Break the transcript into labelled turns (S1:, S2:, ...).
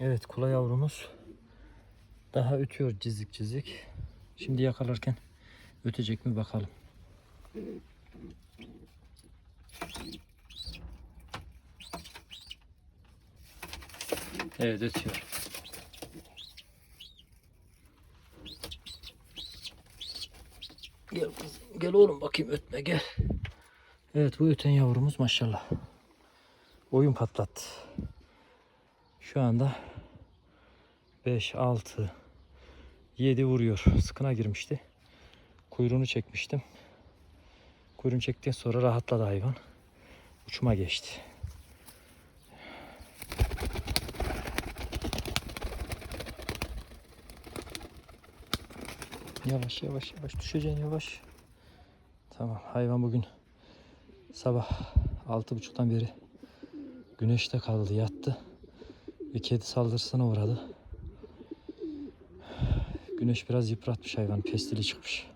S1: Evet kula yavrumuz daha ötüyor cizik cizik. Şimdi yakalarken ötecek mi bakalım. Evet ötüyor. Gel kızım, gel oğlum bakayım ötme gel. Evet bu öten yavrumuz maşallah. Oyun patlattı. Şu anda 5, 6, 7 vuruyor. Sıkına girmişti. Kuyruğunu çekmiştim. Kuyruğunu çektikten sonra rahatladı hayvan. Uçuma geçti. Yavaş yavaş yavaş düşeceksin yavaş. Tamam hayvan bugün sabah altı buçuktan beri güneşte kaldı yattı. Ve kedi saldırısına uğradı. Güneş biraz yıpratmış hayvan pestili çıkmış.